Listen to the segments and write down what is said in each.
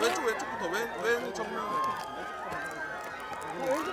왼쪽 왼쪽부터. 왼, 왼 정면. 가운데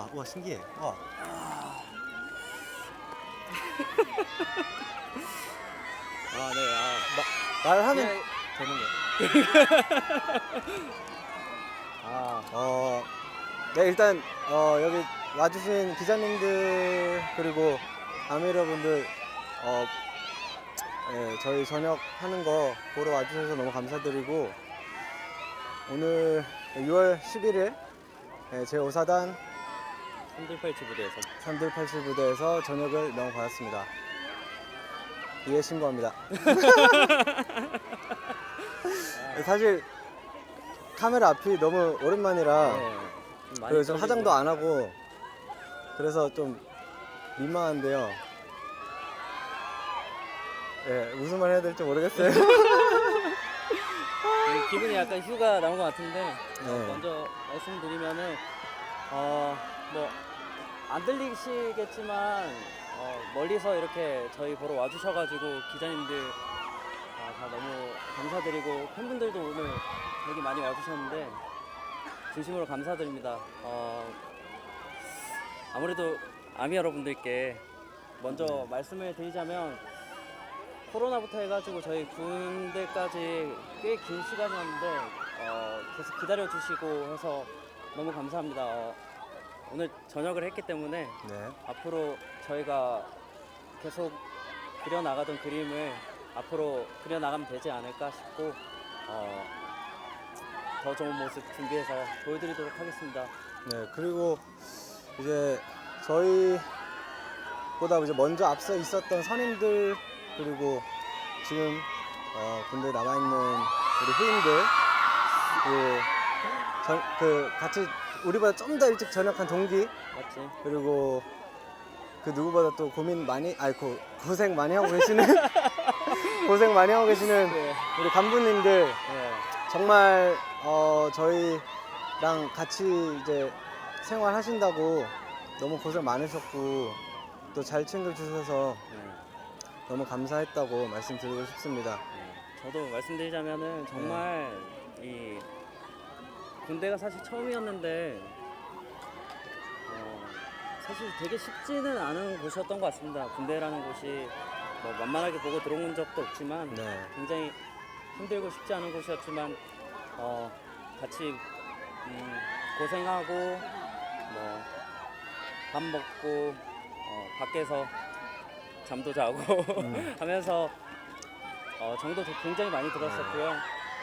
와, 와 신기해. 와. 아 네. 아. 말하면 그냥- 되는 거예요. 아 어, 네 일단 어, 여기 와주신 기자님들 그리고 아미러분들 어, 예, 저희 저녁 하는 거 보러 와주셔서 너무 감사드리고 오늘 6월 11일 예, 제5사단 흔들팔찌 부대에서 3들 80부대에서 저녁을 너무 받았습니다. 이에 신고합니다. 사실 카메라 앞이 너무 오랜만이라 네, 그리고 좀 떨리고. 화장도 안 하고 그래서 좀 민망한데요. 예, 무슨 말 해야 될지 모르겠어요. 네, 기분이 약간 휴가 나온 것 같은데 어, 네. 먼저 말씀드리면은 어 뭐 안 들리시겠지만 어, 멀리서 이렇게 저희 보러 와주셔가지고 기자님들 아, 다 너무 감사드리고 팬분들도 오늘 되게 많이 와주셨는데 진심으로 감사드립니다. 어, 아무래도 아미 여러분들께 먼저 말씀을 드리자면 코로나부터 해가지고 저희 군대까지 꽤 긴 시간이었는데 어, 계속 기다려 주시고 해서 너무 감사합니다. 어, 오늘 저녁을 했기 때문에 네. 앞으로 저희가 계속 그려 나가던 그림을 앞으로 그려 나가면 되지 않을까 싶고 어, 더 좋은 모습 준비해서 보여드리도록 하겠습니다. 네, 그리고 이제 저희보다 이제 먼저 앞서 있었던 선임들 그리고 지금 어, 군대 남아 있는 우리 후임들 그, 전, 그 같이 우리보다 좀 더 일찍 전역한 동기 맞지? 그리고 그 누구보다 또 고민 많이 아니 고, 고생 많이 하고 계시는 고생 많이 하고 계시는 네. 우리 간부님들 네. 정말 어, 저희랑 같이 이제 생활하신다고 너무 고생 많으셨고 또 잘 챙겨주셔서 네. 너무 감사했다고 말씀드리고 싶습니다. 저도 말씀드리자면은 정말 이 군대가 사실 처음이었는데 어, 사실 되게 쉽지는 않은 곳이었던 것 같습니다. 군대라는 곳이 뭐 만만하게 보고 들어온 적도 없지만 네. 굉장히 힘들고 쉽지 않은 곳이었지만 어, 같이 음, 고생하고 뭐 밥 먹고 어, 밖에서 잠도 자고 하면서 어, 정도 굉장히 많이 들었었고요.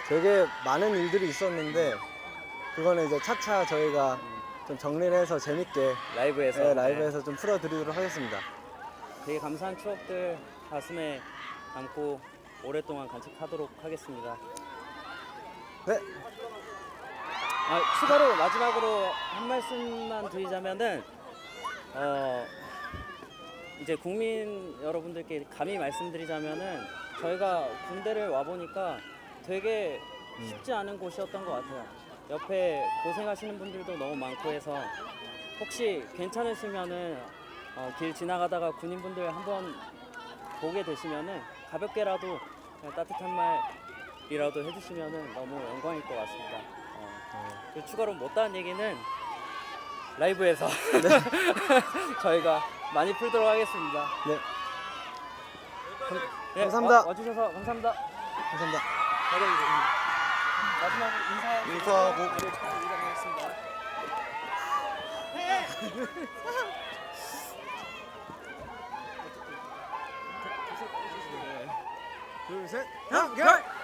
되게 많은 일들이 있었는데 그거는 이제 차차 저희가 좀 정리를 해서 재밌게 라이브에서 네, 네, 라이브에서 좀 풀어드리도록 하겠습니다. 되게 감사한 추억들 가슴에 담고 오랫동안 간직하도록 하겠습니다. 네, 아, 추가로 마지막으로 한 말씀만 드리자면은 어 이제 국민 여러분들께 감히 말씀드리자면은 저희가 군대를 와 보니까 되게 쉽지 않은 곳이었던 것 같아요. 옆에 고생하시는 분들도 너무 많고 해서 혹시 괜찮으시면은 어, 길 지나가다가 군인분들 한번 보게 되시면은 가볍게라도 그냥 따뜻한 말이라도 해주시면 너무 영광일 것 같습니다. 어, 그리고 추가로 못다한 얘기는 라이브에서 저희가 많이 풀도록 하겠습니다. 네, 네, 감사합니다. 와, 와주셔서 감사합니다. 감사합니다. 마지막 인사 인사하고 인사드리겠습니다. 둘, 셋. 연결!